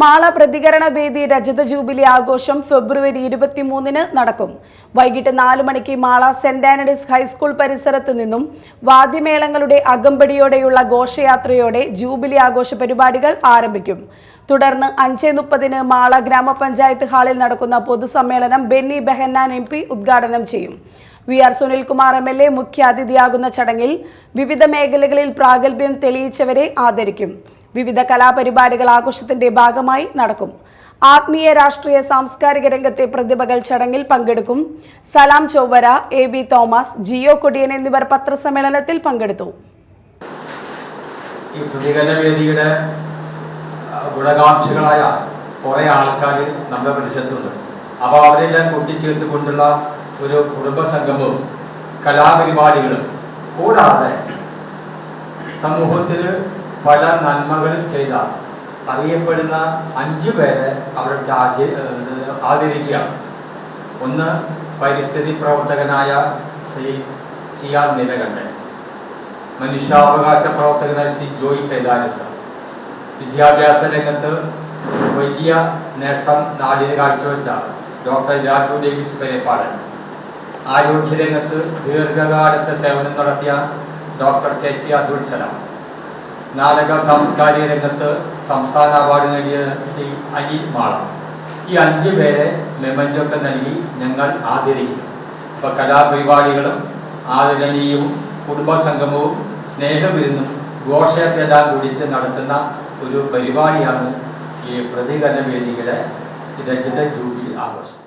മാള പ്രതികരണ വേദി രജത ജൂബിലി ആഘോഷം ഫെബ്രുവരി ഇരുപത്തിമൂന്നിന് നടക്കും. വൈകിട്ട് നാല് മണിക്ക് മാള സെന്റ് ആനഡീസ് ഹൈസ്കൂൾ പരിസരത്ത് നിന്നും വാദ്യമേളങ്ങളുടെ അകമ്പടിയോടെയുള്ള ഘോഷയാത്രയോടെ ജൂബിലി ആഘോഷ പരിപാടികൾ ആരംഭിക്കും. തുടർന്ന് അഞ്ച് മുപ്പതിന് മാള ഗ്രാമപഞ്ചായത്ത് ഹാളിൽ നടക്കുന്ന പൊതുസമ്മേളനം ബെന്നി ബെഹന്നാൻ എം ഉദ്ഘാടനം ചെയ്യും. V R Sunilkumar M L A മുഖ്യാതിഥിയാകുന്ന ചടങ്ങിൽ വിവിധ മേഖലകളിൽ പ്രാഗൽഭ്യം തെളിയിച്ചവരെ ആദരിക്കും. വിവിധ കലാപരിപാടികൾ ആഘോഷത്തിന്റെ ഭാഗമായി നടക്കും. ആത്മീയ രാഷ്ട്രീയ സാംസ്കാരിക രംഗത്തെ പ്രതിഭകൾ ചടങ്ങിൽ പങ്കെടുക്കും. Salam Chowara A B Thomas Jio Kodiyan എന്നിവർ പത്രസമ്മേളനത്തിൽ പങ്കെടുത്തു. ഈ പ്രതികരണ വേദിയുടെ ഗുണകാംക്ഷികളായ കുറേ ആൾക്കാർ നമ്മുടെ പരിസരത്തുണ്ട് അപ്പോൾ അവരെല്ലാം കൂട്ടിച്ചേർത്തുകൊണ്ടുള്ള ഒരു കുടുംബ സംഗമവും കലാപരിപാടികളും കൂടാതെ സമൂഹത്തിൽ പല നന്മകളും ചെയ്ത അറിയപ്പെടുന്ന അഞ്ചു പേരെ അവരുടെ ആചി ആദരിക്കുകയാണ്. ഒന്ന് പരിസ്ഥിതി പ്രവർത്തകനായ ശ്രീ സി ആർ നീലകണ്ഠൻ മനുഷ്യാവകാശ പ്രവർത്തകനായ ശ്രീ ജോയി കൈതാരത്ത് വിദ്യാഭ്യാസ രംഗത്ത് വലിയ നേട്ടം നാടിന് കാഴ്ചവെച്ച ഡോക്ടർ രാജു ഡേവിസ് പെരേപ്പാടൻ. ആരോഗ്യരംഗത്ത് ദീർഘകാലത്തെ സേവനം നടത്തിയ doctor K K Abdul Salam. നാടക സാംസ്കാരിക രംഗത്ത് സംസ്ഥാന അവാർഡ് നേടിയ ശ്രീ അലി മാള. ഈ അഞ്ച് പേരെ മെമന്റൊക്കെ നൽകി ഞങ്ങൾ ആദരിക്കും. ഇപ്പോൾ കലാപരിപാടികളും ആദരണീയവും കുടുംബസംഗമവും സ്നേഹവിരുന്നും ഘോഷയത്തെല്ലാം കൂടിയിട്ട് നടത്തുന്ന ഒരു പരിപാടിയാണ് ഈ പ്രതികരണ വേദിയുടെ രചിത ജൂബിലി ആഘോഷം.